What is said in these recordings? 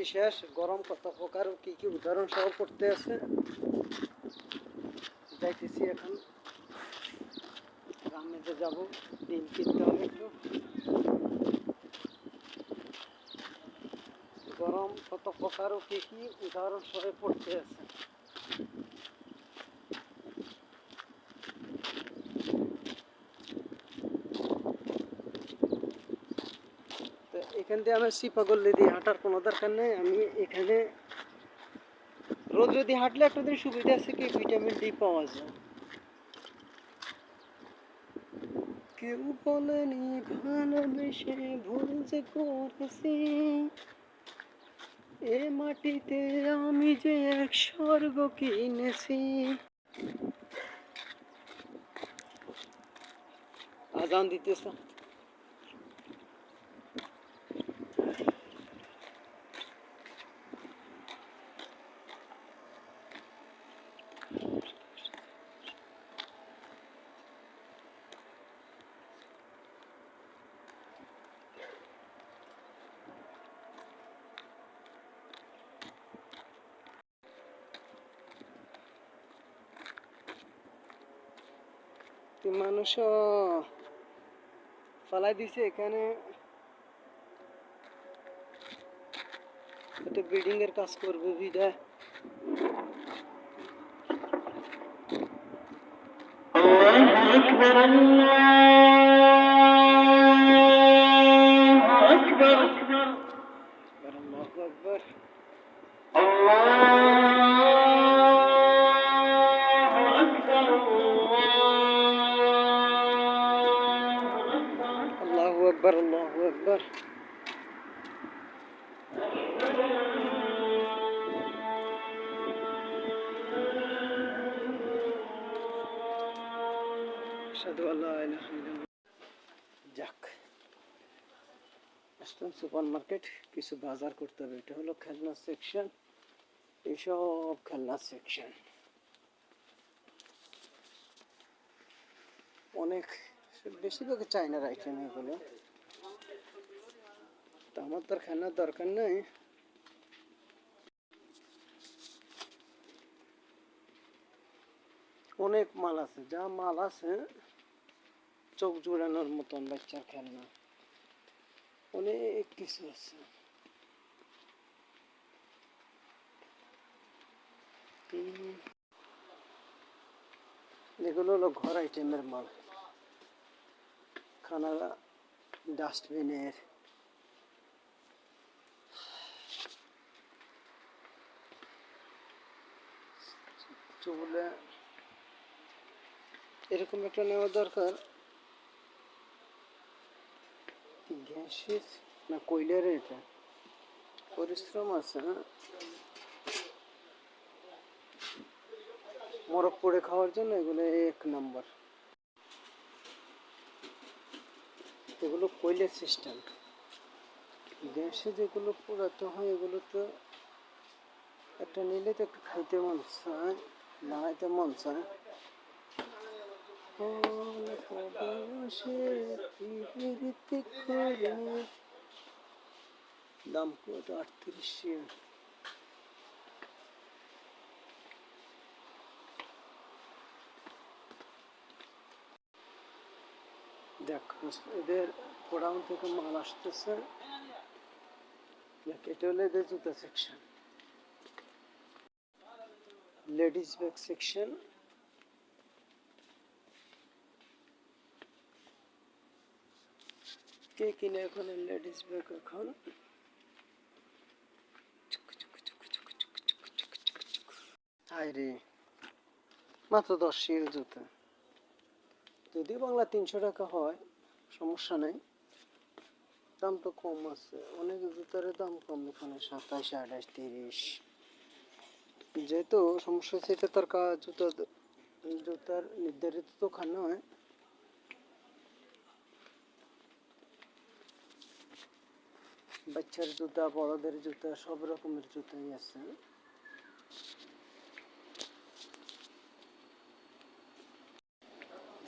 ছুটি শেষ গরম কত প্রকার কি কি উদাহরণ সহ করতে আছে। যাইতেছি এখন। গ্রামে যে যাব দিন কিনতে হবে একটু। গরম কত প্রকার কি কি উদাহরণ সহ পড়তে আছে তো এখান দিয়ে আমি সিপাগল্লি দিয়ে হাঁটার কোনো দরকার নেই। আমি এখানে রোদ যদি হাঁটলে একটা দিন সুবিধা আছে কি? ভিটামিন ডি পাওয়া যায়। কেউ বলেনি ভালোবেসে ভুল যে করেছি এ মাটিতে আমি যে এক স্বর্গ কিনেছি। আজান দিতেছ। মানুষ ফালাই দিছে এখানে। এটা বিল্ডিং এর কাজ করবে বিদায় আল্লাহু যাক। আসলাম সুপার মার্কেট কিছু বাজার করতে হবে। এটা হলো খেলনা সেকশন এইসব খেলনা সেকশন অনেক বেশিরভাগ চাইনার আইটেম এগুলো। তো আমার তো খেলনার দরকার নেই। অনেক মাল আছে। যা মাল আছে চোখ জোড়ানোর মতন বাচ্চার খেলনা। অনেক কিছু আছে। এগুলো হলো ঘর আইটেমের মাল। খানা ডাস্টবিনের। চুলে এরকম একটা নেওয়া দরকার। গ্যাসের না কয়লার এটা? পরিশ্রম আছে হ্যাঁ মরক পড়ে খাওয়ার জন্য এগুলো এক নাম্বার। এগুলো কয়লার সিস্টেম। গ্যাসে যেগুলো পোড়াতে হয় এগুলো তো একটা নিলে তো একটু খাইতে মন চায় লাগাইতে মন চায়। দাম কত? আটত্রিশ দেখ, এদের গোডাউন থেকে মাল আসতেছে। এটা হলো এদের জুতা সেকশন লেডিস ব্যাগ সেকশন কে কিনে এখন লেডিস ব্যাগ এখন হায় রে মাত্র দশ শিল জুতা। যদি বাংলা তিনশো টাকা হয়, সমস্যা নেই। দাম তো কম আছে। অনেক জুতার দাম কম, এখানে সাতাশ, আঠাশ, তিরিশ। যেহেতু সমস্যা হচ্ছে, এটা তার জুতা জুতার নির্ধারিত দোকান নয় বাচ্চার জুতা, বড়দের জুতা, সব রকমের জুতাই আছে।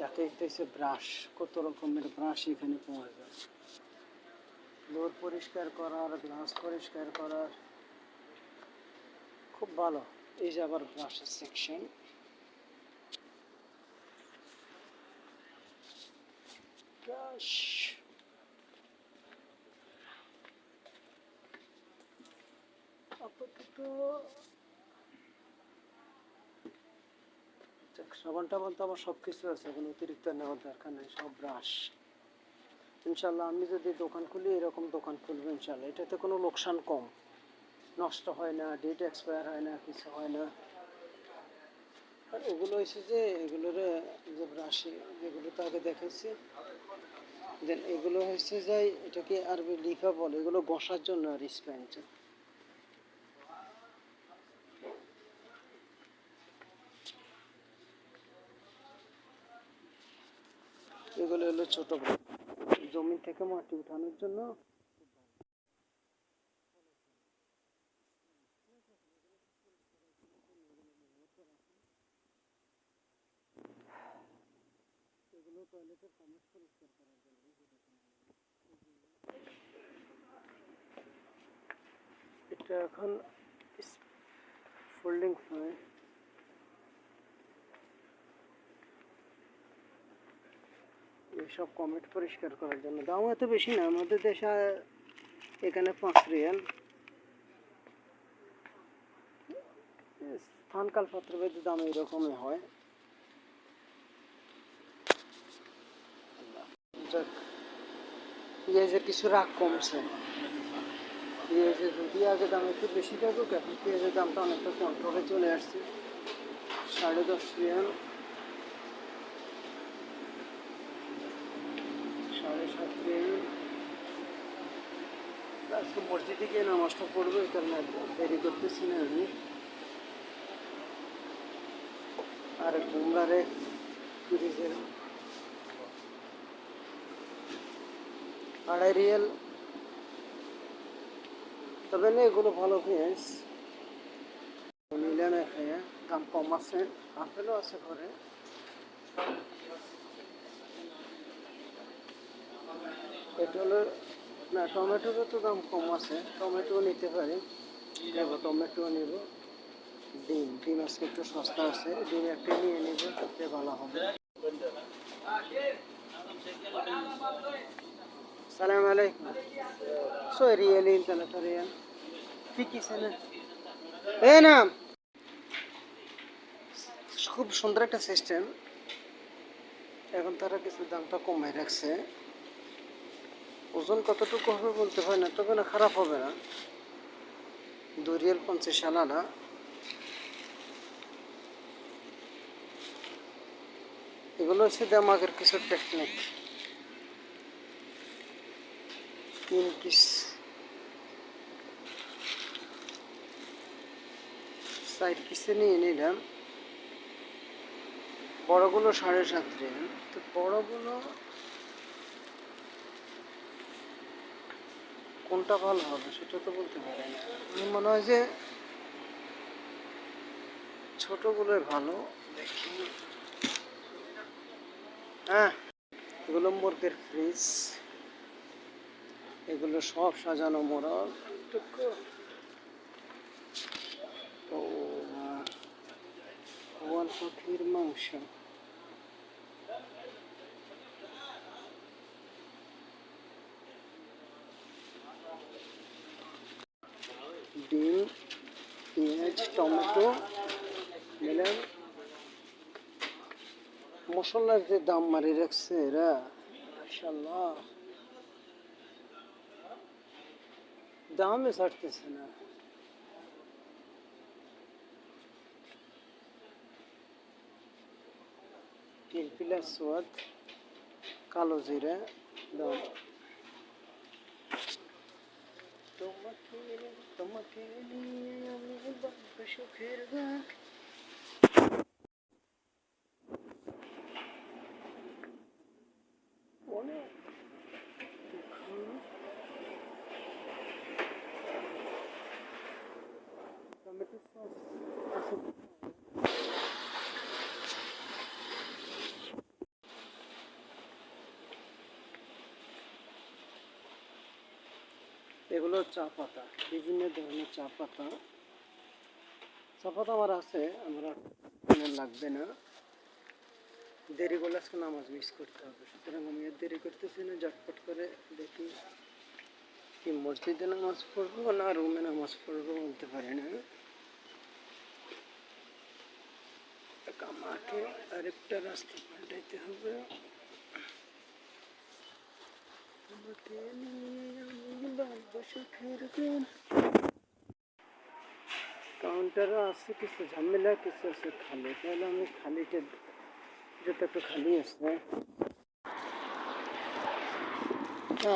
এটা হচ্ছে ব্রাশ, কত রকমের ব্রাশ এখানে পাওয়া যায়। ফ্লোর পরিষ্কার করার, গ্লাস পরিষ্কার করার, খুব ভালো। এই যে আবার ব্রাশের সেকশন ব্রাশ আপাতত যাক, সাবান টাবান তো আমার সব কিছু আছে এখন অতিরিক্ত নেওয়ার দরকার নেই, সব ব্রাশ ইনশাল্লাহ আমি যদি দোকান খুলি, এরকম দোকান খুলবো ইনশাল্লাহ এটাতে কোনো লোকসান কম। নষ্ট হয় না ডেট এক্সপায়ার হয় না, কিছু হয় না। আর এগুলো হয়েছে যে, এগুলোর, যে ব্রাশে যেগুলো তো আগে দেখাইছি দেন এগুলো হয়েছে যে, এটাকে আরবি লিফা বলে, এগুলো বসার জন্য আর স্প্যান্ড এগুলো হলো ছোট ব্রাশ জমি থেকে মাটি উঠানোর জন্য। এটা এখন ফোল্ডিং হয় এইসব কমেন্ট পরিষ্কার করার জন্য। দাম এত বেশি না, আমাদের দেশে এখানে পাঁচ রিয়াল। স্থানকাল পত্র ভেদে দাম এরকমই হয়। যাক পেঁয়াজের কিছু রাগ কমছে। পেঁয়াজের যদি আগে দাম একটু বেশি থাকুক, এখন পেঁয়াজের দামটা অনেকটা কন্ট্রোলে চলে আসছে। সাড়ে দশ রিয়াল সাড়ে সাত রিয়াল আজকে মসজিদে গিয়ে নামাজটা পড়ব, এই কারণে দেরি করতেছি না আমি। আর ফ্রিজের আড়াই রিয়েল। তবে না, এগুলো ভালো পেঁয়াজ নিলাম এখানে, দাম কম আছে, আপেলও আছে ঘরে। এটা হলো না, টমেটোরও তো দাম কম আছে। টমেটো নিতে পারি। দেখো টমেটো নেব। ডিম ডিম আজকে একটু সস্তা আছে। ডিম একটা নিয়ে নেব, তাতে ভালো হবে। সালাম আলাইকুম। সো তাহলে ইন্টারনেট, রিয়েল। ফিকি না এ না খুব সুন্দর একটা সিস্টেম এখন তারা কিছু দামটা কমে রাখছে। ওজন কতটুকু হবে বলতে হয় না, তবে না খারাপ হবে না। দুই রিয়াল পঞ্চাশ আলাদা এগুলো হচ্ছে দামাগের কিছু টেকনিক তিন পিস সাইড পিসে নিয়ে নিলাম। বড়গুলো সাড়ে সাত তো বড়গুলো কোনটা ভালো হবে সেটা তো বলতে পারি না। মনে হয় যে ছোটগুলোই ভালো, দেখি। হ্যাঁ এগুলো মুরগের ফ্রিজ এগুলো সব সাজানো মোড়ল ও ওয়াল পাখির মাংস। ডিম, পেঁয়াজ, টমেটো নিলাম মশলার যে দাম মারি রাখছে এরা মাশাল্লাহ দামে ছাড়তেছে না। পিলপিলা সোয়াদ, কালো জিরা, দাম। তোমাকে নিয়ে আমি সুখের গান এগুলো চা পাতা, বিভিন্ন ধরনের চা পাতা। চা পাতা আমার আছে, আমার লাগবে না। দেরি করলে আজকে নামাজ মিস করতে হবে। সুতরাং আমি আর দেরি করতেছি না, ঝটপট করে দেখি কি মসজিদে নামাজ পড়ব না রুমে নামাজ পড়ব বলতে পারি না। আমাকে আরেকটা রাস্তা পাল্টাইতে হবে আমাকে নিয়ে আমি ভালোবাসা ফিরবেন কাউন্টারও আছে কিছু ঝামেলা, কিছু আছে খালি। তাহলে আমি খালিটা যেটা একটু খালি আছে।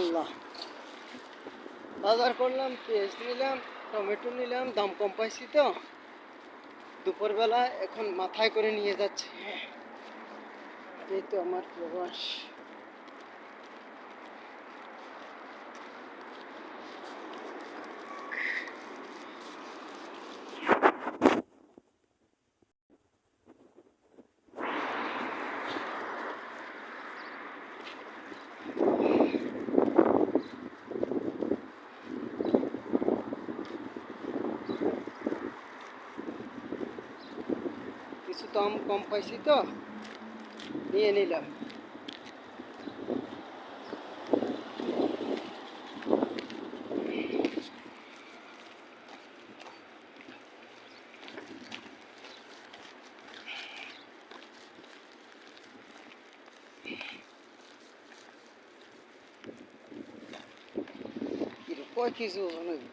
আল্লাহ বাজার করলাম, পেঁয়াজ নিলাম, টমেটো নিলাম, দাম কম পাইছি তো। দুপুরবেলা এখন মাথায় করে নিয়ে যাচ্ছে। এই তো আমার প্রবাস কিছু দাম কম পাইছি তো নিয়ে নিলাম কিরে, কয় কেজি ওজন হইব?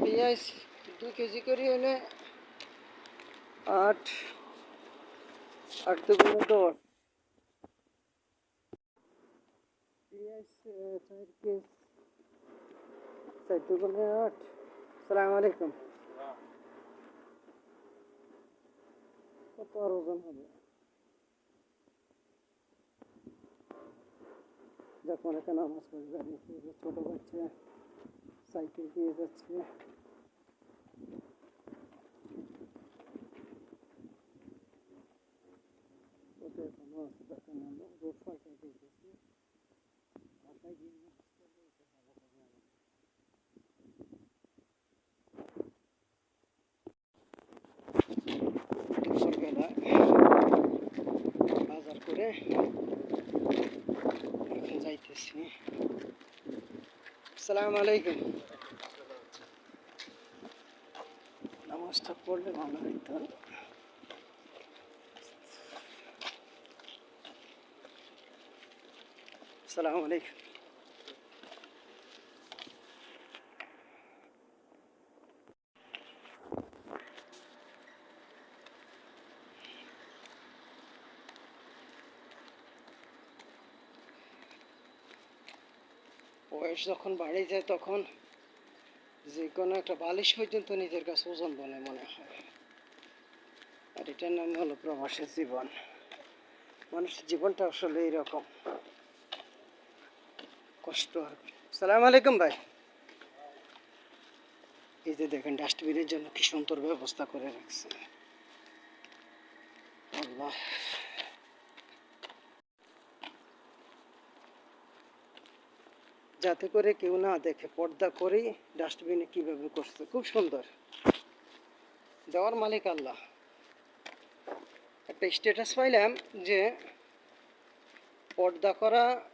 পেঁয়াজ দু কেজি করে হলে আট আট দুগুণে দশ পেঁয়াজ আহ, চার কেজি চার দুগুণে আট সালাম আলাইকুম কত আর ওজন হবে যখন এখানে নামাজ পড়ে দাঁড়িয়েছে ছোটো বাচ্চা সাইকেল দিয়ে যাচ্ছে ওদের কোনো অসুবিধা নেই আমরা রোড পাল্টে দিয়েছি বাসায় গিয়ে নামাজ পড়লে এটা ভালো হবে আমাদের। দুপুরবেলা বাজার করে যাইতেছি আসসালামু আলাইকুম নামাজটা পড়লে ভালো হইতো। আসসালামু আলাইকুম। বয়স যখন বাড়ে যায় তখন যে কোনো একটা বালিশ পর্যন্ত নিজের কাছে ওজন বলে মনে হয়। আর এটার নাম হলো প্রবাসের জীবন। মানুষের জীবনটা আসলে এইরকম কষ্ট আর সালাম আলাইকুম ভাই। এই যে দেখেন, ডাস্টবিনের জন্য কি সুন্দর ব্যবস্থা করে রাখছে। আল্লাহ। যাতে করে কেউ না দেখে, পর্দা করেই ডাস্টবিনে কীভাবে করছে। খুব সুন্দর। দেওয়ার মালিক আল্লাহ। একটা স্ট্যাটাস পাইলাম যে, পর্দা করা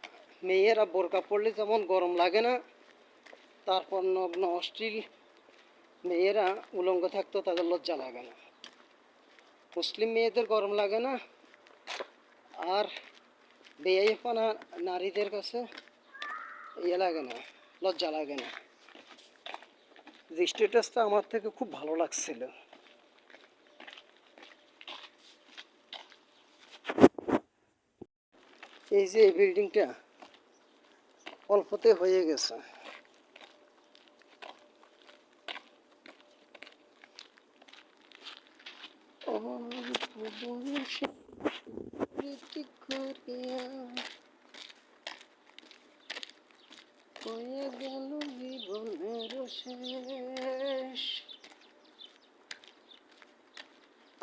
মেয়েরা বোরকা পরলে যেমন গরম লাগে না, তারপর নগ্ন, অশ্লীল মেয়েরা উলঙ্গ থাকতো তাদের লজ্জা লাগে না। মুসলিম মেয়েদের গরম লাগে না। আর বেআইফানা নারীদের কাছে ইয়ে লাগে না, লজ্জা লাগে না। যে স্ট্যাটাসটা আমার থেকে খুব ভালো লাগছিল। এই যে এই বিল্ডিংটা অল্পতে হয়ে গেছে।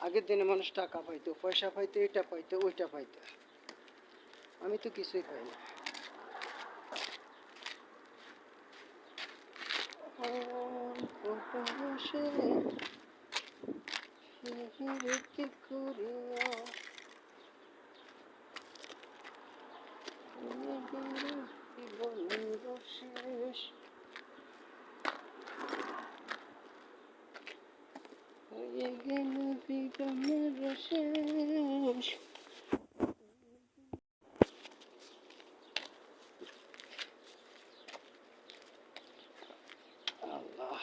আগের দিনে মানুষ টাকা পাইতো, পয়সা পাইতো, এটা পাইতো, ওইটা পাইতো। আমি তো কিছুই পাই না। অল্প বয়সে রসে হিরিকি করিয়া তুমি গেলে জীবনের শেষ হয়ে গেল জীবনের শেষ আল্লাহ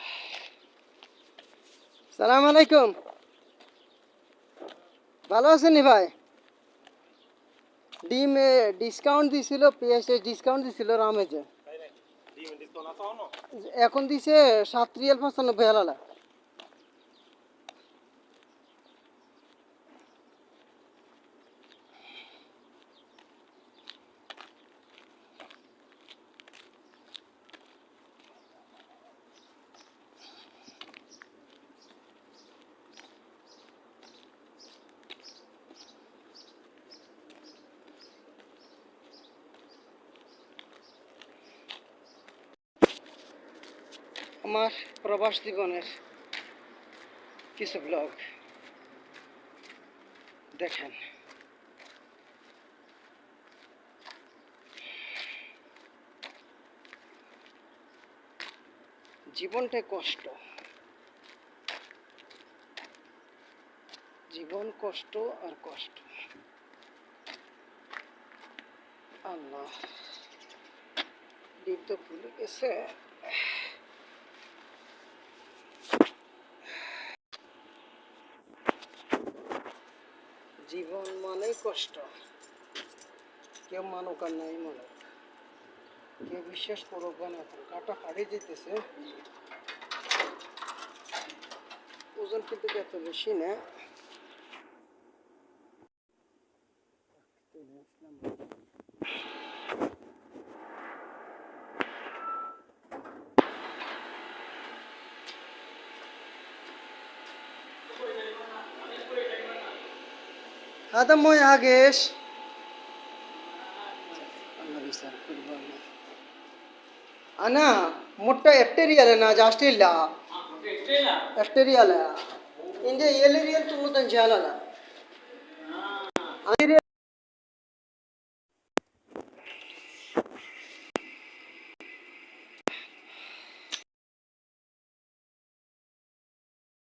সালাম আলাইকুম। ভালো আছেন নি ভাই? ডিম ডিসকাউন্ট দিছিল পেঁয়াজে ডিসকাউন্ট দিছিল রামেজে। এখন দিছে সাত রিয়াল পঁচানব্বই হালালা। আমার প্রবাস জীবনের কিছু ব্লগ দেখেন। জীবনটাই কষ্ট। জীবন কষ্ট আর কষ্ট। আল্লাহ। ডিপ তো গেছে জীবন মানেই কষ্ট। কেউ মানুক আর নাই মানুক। কেউ বিশ্বাস করুক বা না কাটা হারিয়ে যেতেছে ওজন কিন্তু এত বেশি না। Adamoy Hagesh. ಅಣ್ಣ ಮೊಟ್ಟ ಎಕ್ಟೇರಿಯಲ್ ಅಣ್ಣ ಜಾಸ್ತಿ ಇಲ್ಲ ಎಕ್ಟೇರಿಯಲ್ ಹಿಂದೆ ಎಲೇರಿಯಲ್ ತುಂಬ ಜಾಲಲ್ಲ